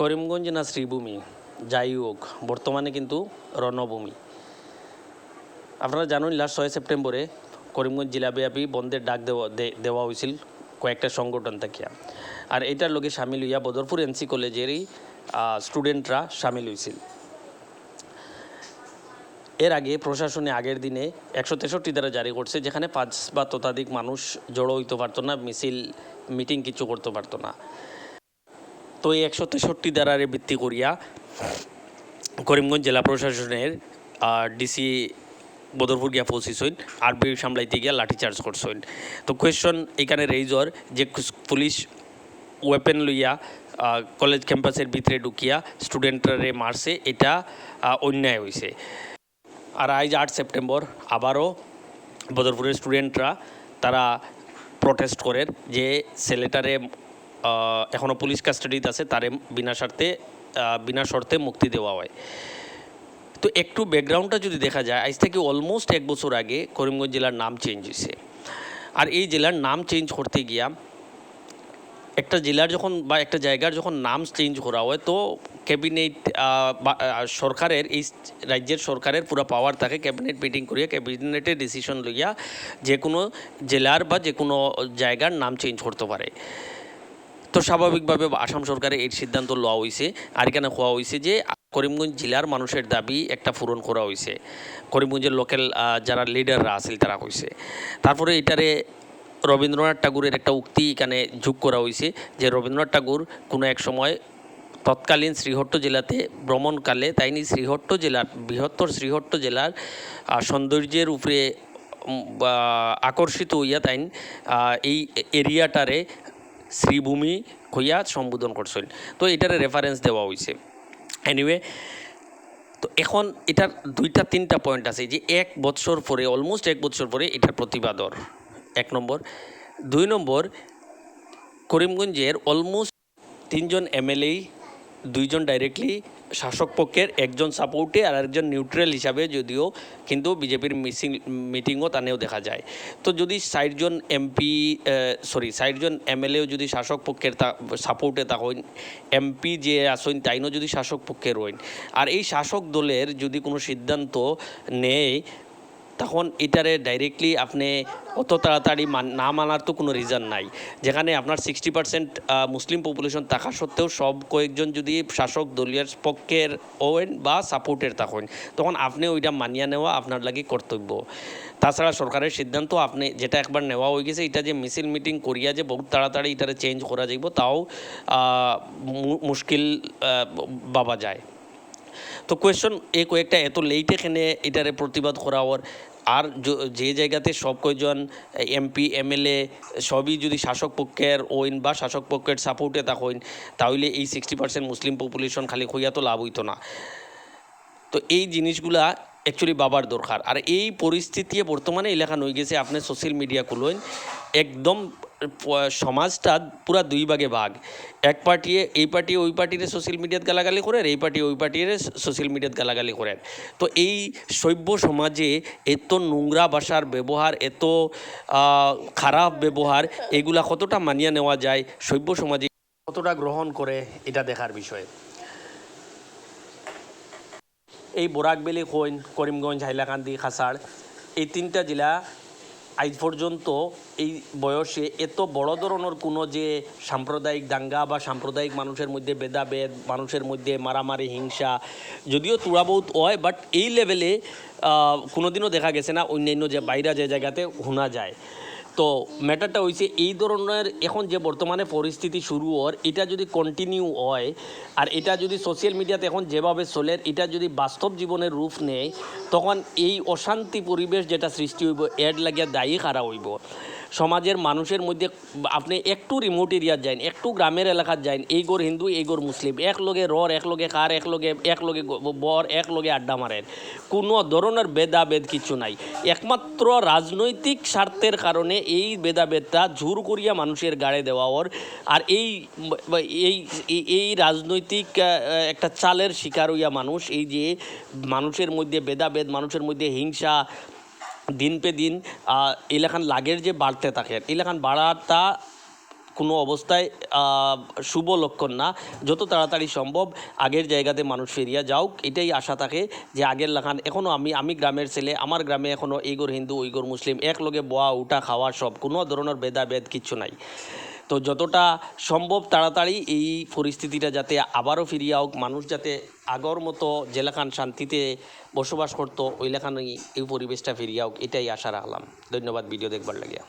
করিমগঞ্জ না শ্রীভূমি? যাই হোক, বর্তমানে কিন্তু রণভূমি। আপনারা জানুন লাস্ট ছয় সেপ্টেম্বরে করিমগঞ্জ জেলাব্যাপী বন্ধের ডাক দেওয়া দেওয়া হয়েছিল কয়েকটা সংগঠন থেকে। আর এটার লোকে সামিল হইয়া বদরপুর এনসি কলেজেরই স্টুডেন্টরা সামিল হয়েছিল এর আগে প্রশাসনে আগের দিনে একশো তেষট্টি দ্বারা জারি করছে, যেখানে পাঁচ বা ততাধিক মানুষ জড়ো হইতে পারতো না, মিছিল মিটিং কিছু করতে পারতো না। তো এই একশো তেষট্টি দ্বারারে ভিত্তি করিয়া করিমগঞ্জ জেলা প্রশাসনের ডিসি বদরপুর গিয়া পৌঁছিছইন আর বি সামলাইতে গিয়া লাঠিচার্জ করছইন তো কোয়েশন এখানে রেইজর যে পুলিশ ওয়েপেন লইয়া কলেজ ক্যাম্পাসের ভিতরে ঢুকিয়া স্টুডেন্টরে মারছে, এটা অন্যায় হয়েছে আর আজ আট সেপ্টেম্বর, আবারও বদরপুরের স্টুডেন্টরা তারা প্রটেস্ট করেন যে ছেলেটারে এখনও পুলিশ কাস্টাডিতে আছে, তারে বিনা স্বার্থে বিনা শর্তে মুক্তি দেওয়া হয়। তো একটু ব্যাকগ্রাউন্ডটা যদি দেখা যায়, আজ থেকে অলমোস্ট এক বছর আগে করিমগঞ্জ জেলার নাম চেঞ্জ হয়েছে। আর এই জেলার নাম চেঞ্জ করতে গিয়া একটা জেলার যখন বা একটা জায়গার যখন নাম চেঞ্জ করা হয়, তো ক্যাবিনেট সরকারের, এই রাজ্যের সরকারের পুরো পাওয়ার থাকে ক্যাবিনেট মিটিং করিয়া ক্যাবিনেটের ডিসিশন লইয়া যে কোনো জেলার বা যে কোনো জায়গার নাম চেঞ্জ করতে পারে। তো স্বাভাবিকভাবে আসাম সরকারে এই সিদ্ধান্ত লওয়া হয়েছে আর এখানে হওয়া হয়েছে যে করিমগঞ্জ জেলার মানুষের দাবি একটা পূরণ করা হয়েছে করিমগঞ্জের লোকাল যারা লিডাররা আছিল তারা কইছে তারপরে এটারে রবীন্দ্রনাথ ঠাকুরের একটা উক্তি এখানে যোগ করা হয়েছে যে রবীন্দ্রনাথ ঠাকুর কোনো এক সময় তৎকালীন শ্রীহট্ট জেলাতে ভ্রমণকালে তাইনি শ্রীহট্ট জেলার, বৃহত্তর শ্রীহট্ট জেলার সৌন্দর্যের উপরে আকর্ষিত হইয়া তাইন এই এরিয়াটারে শ্রীভূমি খইয়া সম্বোধন করছিল তো এটার রেফারেন্স দেওয়া হয়েছে এনিওয়ে তো এখন এটার দুইটা, তিনটা পয়েন্ট আছে যে এক বছর পরে অলমোস্ট এক বছর পরে এটার প্রতিবাদর। এক নম্বর। দুই নম্বর, করিমগঞ্জের অলমোস্ট তিনজন এমএলএ দুইজন ডাইরেক্টলি শাসক পক্ষের, একজন সাপোর্টে আর একজন নিউট্রাল হিসাবে যদিও কিন্তু বিজেপির মিসিং মিটিংও তানেও দেখা যায়। তো যদি ষাটজন এমপি সরি ষাটজন এমএলএও যদি শাসক পক্ষের তা সাপোর্টে তা হইন এমপি যে আসইন তাইনও যদি শাসক পক্ষের হইন। আর এই শাসক দলের যদি কোনো সিদ্ধান্ত নেয় তখন এটারে ডাইরেক্টলি আপনি অত তাড়াতাড়ি না মানার তো কোনো রিজন নাই। যেখানে আপনার সিক্সটি পার্সেন্ট মুসলিম পপুলেশন থাকা সত্ত্বেও সব কয়েকজন যদি শাসক দলীয় পক্ষের ওয়েন বা সাপোর্টের থাকেন, তখন আপনি ওইটা মানিয়ে নেওয়া আপনার লাগে কর্তব্য। তাছাড়া সরকারের সিদ্ধান্ত আপনি যেটা একবার নেওয়া হয়ে গেছে, এটা যে মিছিল মিটিং করিয়া যে বহুত তাড়াতাড়ি এটারে চেঞ্জ করা যাইব, তাও মুশকিল ভাবা যায়। তো কোয়েশ্চন এই কয়েকটা, এত লেট এখানে এটারে প্রতিবাদ করা হওয়ার আর যে জায়গাতে সব কয়জন এমপি এমএলএ সবই যদি শাসক পক্ষের ওইন বা শাসক পক্ষের সাপোর্টে তা হইন, তাহলে এই সিক্সটি পার্সেন্ট মুসলিম পপুলেশন খালি হইয়া তো লাভ হইতো না। তো এই জিনিসগুলা অ্যাকচুয়ালি বাবার দরকার। আর এই পরিস্থিতি বর্তমানে এলাকা হয়ে গেছে, আপনি সোশ্যাল মিডিয়া খুলুন একদম সমাজটা পুরা দুই ভাগে ভাগ। এক পার্টি এই পার্টি ওই পার্টিরে সোশ্যাল মিডিয়াত গালাগালি করেন, এই পার্টি ওই পার্টিরে সোশ্যাল মিডিয়াত গালাগালি করেন। তো এই সভ্য সমাজে এত নোংরা ভাষার ব্যবহার, এত খারাপ ব্যবহার, এগুলা কতটা মানিয়ে নেওয়া যায় সভ্য সমাজে? কতটা গ্রহণ করে এটা দেখার বিষয়। এই বোরাকবেলি খৈন, করিমগঞ্জ, হাইলাকান্দি, খাসাড়, এই তিনটা জেলা আজ পর্যন্ত এই বয়সে এত বড় ধরনের কোনো যে সাম্প্রদায়িক দাঙ্গা বা সাম্প্রদায়িক মানুষের মধ্যে ভেদাভেদ, মানুষের মধ্যে মারামারি, হিংসা, যদিও তুড়া বহুত হয় বাট এই লেভেলে কোনোদিনও দেখা গেছে না, অন্যান্য যে বাইরা যে জায়গাতে শোনা যায়। তো ম্যাটারটা হয়েছে এই ধরনের এখন যে বর্তমানে পরিস্থিতি শুরু হওয়ার, এটা যদি কন্টিনিউ হয়, আর এটা যদি সোশ্যাল মিডিয়াতে এখন যেভাবে চলে, এটা যদি বাস্তব জীবনের রূপ নেয়, তখন এই অশান্তি পরিবেশ যেটা সৃষ্টি হইব, এর লাগিয়া দায়ী খারা হইব। সমাজের মানুষের মধ্যে আপনি একটু রিমোট এরিয়াত যাইন, একটু গ্রামের এলাকার যাইন, এই গোর হিন্দু, এই গোর মুসলিম, এক লগে রর, এক লগে কার, এক লগে এক লগে বর, এক লগে আড্ডা মারেন। কোনো ধরনের ভেদাভেদ কিছু নাই। একমাত্র রাজনৈতিক স্বার্থের কারণে এই ভেদাভেদটা জোর করিয়া মানুষের গাড়ে দেওয়া ওর। আর এই এই- এই রাজনৈতিক একটা চালের শিকার হইয়া মানুষ, এই যে মানুষের মধ্যে ভেদাভেদ, মানুষের মধ্যে হিংসা দিন পে দিন এলাকান লাগের যে বাড়তে থাকে এলাকান বাড়াটা কোনো অবস্থায় শুভ লক্ষণ না। যত তাড়াতাড়ি সম্ভব আগের জায়গাতে মানুষ ফেরিয়া যাওক এটাই আশা থাকে যে আগের লাখান এখনও আমি আমি গ্রামের ছেলে, আমার গ্রামে এখনও এইগর হিন্দু ওইগর মুসলিম, একলগে বোয়া, উঠা, খাওয়া সব কোনো ধরনের ভেদাভেদ কিছু নাই। তো যতটা সম্ভব তাড়াতাড়ি এই পরিস্থিতিটা যাতে আবারও ফিরিয়ে হোক মানুষ যাতে আগর মতো জেলাখান শান্তিতে বসবাস করতো ওই লেখান এই পরিবেশটা ফিরিয়ে হোক এটাই আশা রাখলাম ধন্যবাদ, ভিডিও দেখবার লাগিয়া।